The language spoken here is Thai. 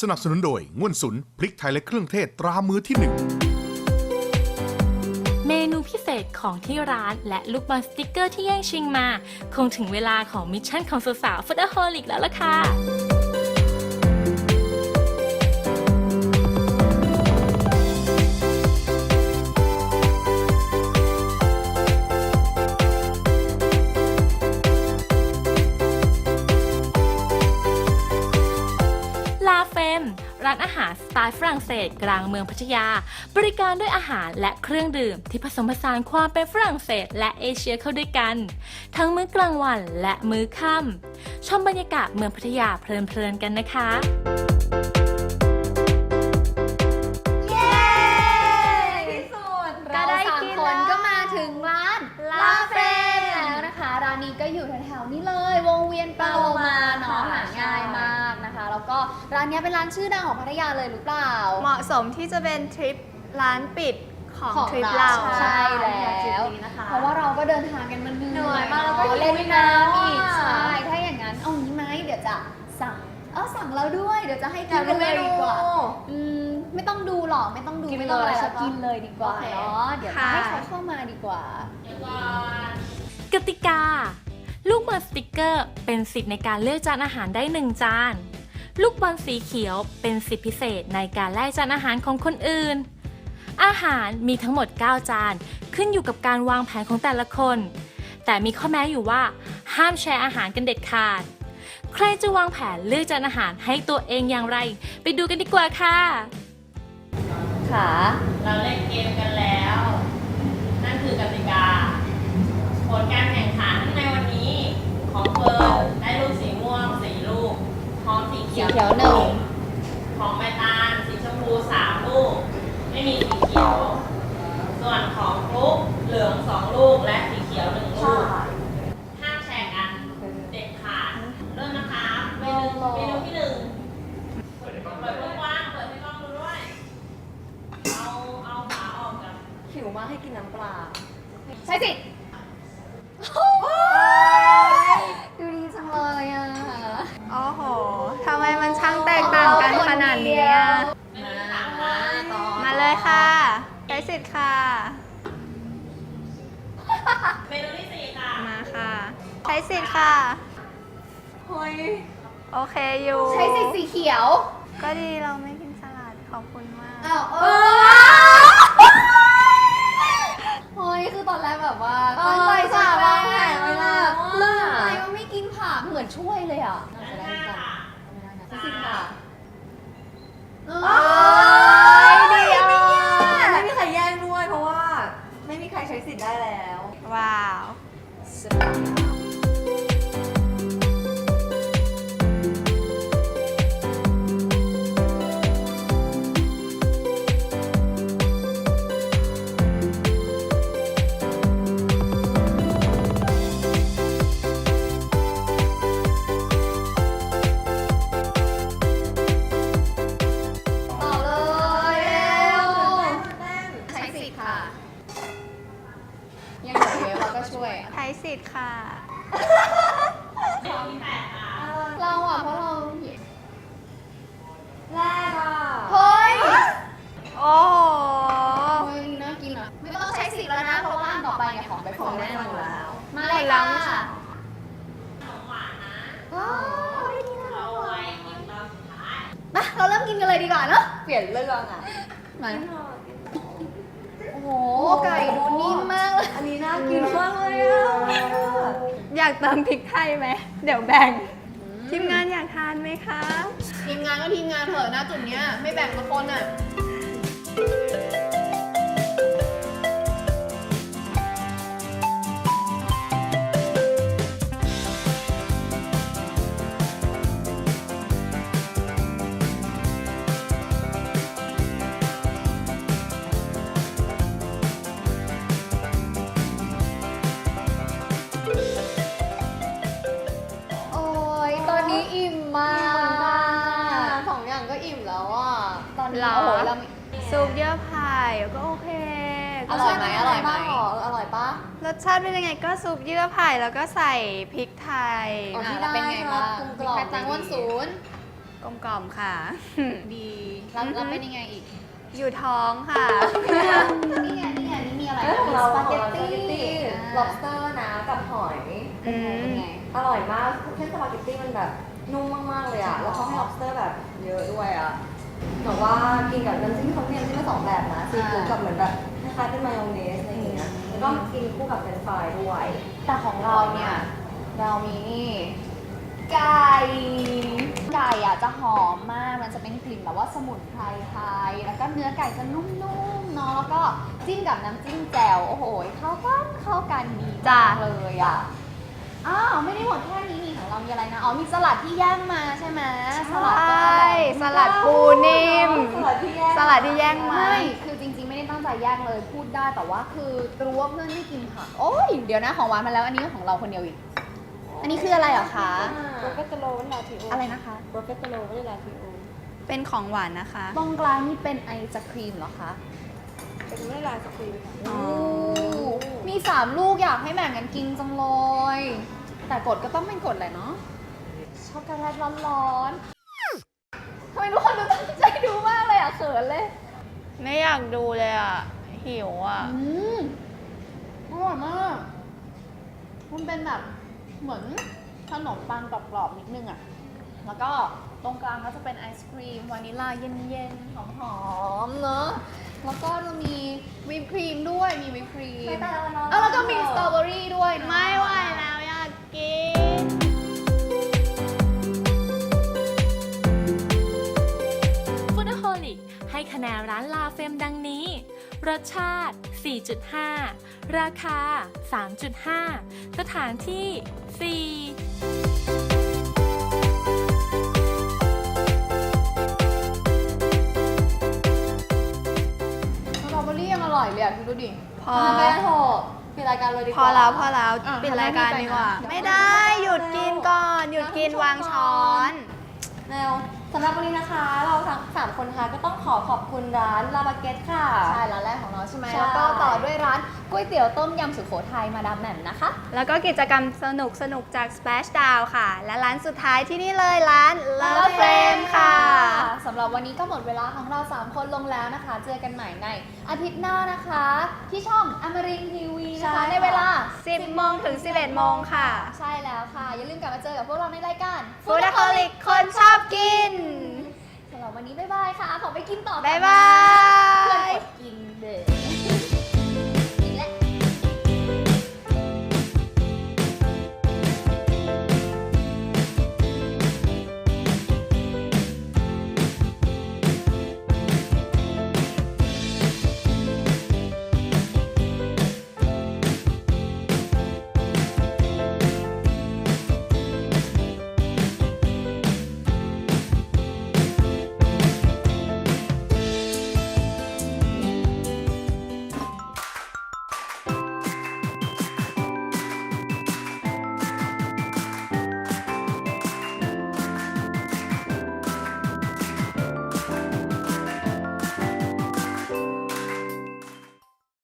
สนับสนุนโดยง่วนสุน พริกไทยและเครื่องเทศตรามือที่หนึ่ง เมนูพิเศษของที่ร้านและลูกบอลสติกเกอร์ที่แย่งชิงมา คงถึงเวลาของมิชชั่นของสาวๆฟุตบอลลิกแล้วล่ะค่ะ รั่งเศสกลางเมืองพัทยา บริการด้วยอาหารและเครื่องดื่มที่ผสมผสานความเป็นฝรั่งเศสและเอเชียเข้าด้วยกัน ทั้งมื้อกลางวันและมื้อค่ำชมบรรยากาศเมืองพัทยาเพลินๆกันนะคะเย้ที่สุดก็เราได้สามกินคนแล้วก็มาถึงร้านลาลาเฟเฟนนแล้วนะคะ ร้านนี้ก็อยู่แถวๆนี้เลย วงเวียนปาโลมาเนาะ ร้านเนี้ยเป็นร้านชื่อดังของพัทยาเลยหรือเปล่า เหมาะสมที่จะเป็นทริปร้านปิดของของทริปเรา เราใช่ แล้ทริปวนี้นะคะเพราะว่าเราก็เดินทางกันมาเหเหนื่อยมากแล้วก็เล่นหิวน้ำอีกน้ำอะใช่ถ้าอย่างนั้นเอางี้ไหมเดี๋ยวจะสั่งเออสั่งเราด้วย เดี๋ยวจะให้อกิยานกกัรู้นเลยดีกว่าเมนูอืมไม่ต้องดูหรอกไม่ต้องดูกินไม่ต้องอะไรเลยแล้วใช่ปะกินเลยดีกว่าโอเค เนาะเดี๋ยวค่ะให้เขาเข้ามาดีกว่า กติกา ลูกบอลสติกเกอร์ เป็นสิทธิ์ในการเลือกจานอาหารได้ 1 จาน ลูกบอลสีเขียวเป็นสิทธิพิเศษในการไล่จานอาหารของคนอื่น อาหารมีทั้งหมด 9 จาน ขึ้นอยู่กับการวางแผนของแต่ละคน แต่มีข้อแม้อยู่ว่า ห้ามแชร์อาหารกันเด็ดขาด ใครจะวางแผนเลือกจานอาหารให้ตัวเองอย่างไร ไปดูกันดีกว่าค่ะ ค่ะ เราเล่นเกมกันแล้ว นั่นคือกติกา ผลการแข่งขันในวันนี้ของเฟิร์นได้ลูกสีม่วงสีลูกพร้อมสีเขียวสีเขียวหนึ่งของใบตาลสีชมพูสามลูก ไม่มีสีเขียว ส่วนของฟลุกเหลืองสองลูกและสีเขียวหนึ่งลูก ห้ามแชร์กัน เด็ดขาด เริ่มนะคะเมนูเมนูที่หนึ่งเปิดกว้างๆเปิดให้กล้องดูด้วย เอาเอาฝาออกจากหิวมากให้กินน้ำปลา ใช่สิ สิทธิ์ค่ะ เมนูที่สี่ค่ะมาค่ะ ใช้สิทธิ์ค่ะโอเคอยู่ ใช่สิสีเขียวก็ดีเราไม่กินสลัดขอบคุณมาก อ้าวเออ ช่วยอะใช้สิทธิ์ค่ะเมนูที่แปดค่ะ เราอะเพราะเราแรกอะเฮ้ยโอ้โหเฮ้ยน่ากินอะไม่ต้องใช้สิทธิ์แล้วนะ เพราะว่าอันต่อไปเนี่ยของไปของแน่นอนอยู่แล้ว มาเลยหมดแล้ค่ะวขนมหวานนะอ๋อไม่กินแล้วเอาไว้กินตอนสุดท้ายมาเราเริ่มกินกันเลยดีกว่าเนอะเปลี่ยนเรื่องอะมาโอ้โห ไก่ดูนิ่มมากเลยอันนี้น่ากินมากเลยอะอยากเติมพริกไทยไหม เดี๋ยวแบ่ง ทีมงานอยากทานไหมคะ ทีมงานก็ทีมงานเถอะนะจุดเนี้ยไม่แบ่งมาคนอะ มมากสองอย่างก็อิ่มแล้วอะตอนนี้หรอ โอ้โหเรามีซุปเยื่อไผ่ก็โอเคอร่อยไหมอร่อยไหมอร่อยปะรสชาติเป็นยังไงก็ซุปเยื่อไผ่แล้วก็ใส่พริกไทยอะแล้วเป็นไงบ้างกลมกล่อมแค่ตังวันศูนย์กลมกล่อมค่ะ ดีแล้วแล้วเป็นยังไงอีก อยู่ท้องค่ะ นี่ไงนี่ไงนี่มีอะไรเอ้ยของเราสปาเกตของเราตี้ lobster นะกับหอยเป็นไงเป็นไง อร่อยมากเส้นสปาเกตตี้มันแบบ นุ่มมากๆเลยอะ แล้วเขาให้ lobster แบบเยอะด้วยอะแบบว่ากินกับน้ำจิ้มเขามีน้ำจิ้มมาสองแบบนะซีฟู้ดกับเหมือนแบบคล้ายๆเป็นมายองเนสอะไรอย่างเงี้ย แล้วก็กินคู่กับเฟรนช์ฟรายด้วย แต่ของเราเนี่ย เรามีนี่ไก่ไก่อะจะหอมมาก มันจะเป็นกลิ่นแบบว่าสมุนไพรไทย แล้วก็เนื้อไก่จะนุ่มๆเนาะ แล้วก็จิ้มกับน้ำจิ้มแจ่ว โอ้โห เข้ากันเข้ากันดีจ้ะ มากเลยอะ อ้าว ไม่ได้หมดแค่นี้นี่ ของเรามีอะไรนะ อ๋อ มีสลัดที่ย่างมาใช่ไหมสลัดก็อร่อยสลัดปูนิ่มสลัดที่แยกสลัดที่แย่งมา ไม่คือจริงๆ ไม่ได้ตั้งใจแยกเลย พูดได้แต่ว่าคือรู้ว่าเพื่อนไม่กินผัก โอ้ย เดี๋ยวนะของหวานมาแล้ว อันนี้ก็ของเราคนเดียวอีก อันนี้คืออะไรเหรอคะ โปรเฟสโลวานิลาทีโออะไรนะคะ โปรเฟสโลวานิลาทีโอเป็นของหวานนะคะ ตรงกลางนี่เป็นไอศครีมเหรอคะ เป็นวานิลาสครีมค่ะ อ๋อ มีสามลูกอยากให้แบ่งกันกินจังเลย แต่กดก็ต้องเป็นกดแหละเนาะช็อกโกแลตร้อนๆทำไมทุกคนดูตั้งใจดูมากเลยอะเขินเลย ไม่อยากดูเลยอะ หิวอะอืมอร่อยมาก มันเป็นแบบเหมือนขนมปังกรอบๆนิดนึงอะแล้วก็ตรงกลางก็จะเป็นไอศครีมวานิลลาเย็นๆหอมๆเนอะแล้วก็จะมีวิปครีมด้วยมีวิปครีมไม่ได้แล้วเนอะเออแล้วก็มีสตรอเบอรี่ด้วยนะ ไม่ไหว รสชาติ 4.5 ราคา 3.5 สถานที่ 4สตรอเบอรี่ยังอร่อยเลยอะคิดดูดิพอ ทำไปเถอะปิดรายการเลยดีกพว่า อแล้วพอแล้วอะปิดรายการดีกว่า ทำไมไม่ไปนะ ไม่ได้หยุดกินก่อน หยุดกินวางช้อน แนวสำหรับวันนี้นะคะ เราทั้งสามคนนะคะก็ต้องขอขอบคุณร้านลาบาเกตค่ะ ใช่ร้านแรกของเราใช่ไหมใช่ แล้วก็ต่อด้วยร้านก๋วยเตี๋ยวต้มยำสุโขทัยมาดามแหม่มนะคะ แล้วก็กิจกรรมสนุกสนุกจาก Splash Down ค่ะ และร้านสุดท้ายที่นี่เลยร้าน Love Frame ค่ะสำหรับ วันนี้ก็หมดเวลาของเรา 3 คนลงแล้วนะคะ เจอกันใหม่ในอาทิตย์หน้านะคะ ที่ช่องอมรินทีวีนะคะในเวลา 10โมงถึง 11โมงค่ะใช่แล้วค่ะ อย่าลืมกลับมาเจอกับพวกเราในรายการ Foodaholic คนชอบกิน สำหรับวันนี้บ๊ายบายค่ะ ขอไปกินต่อก่อนบ๊ายบาย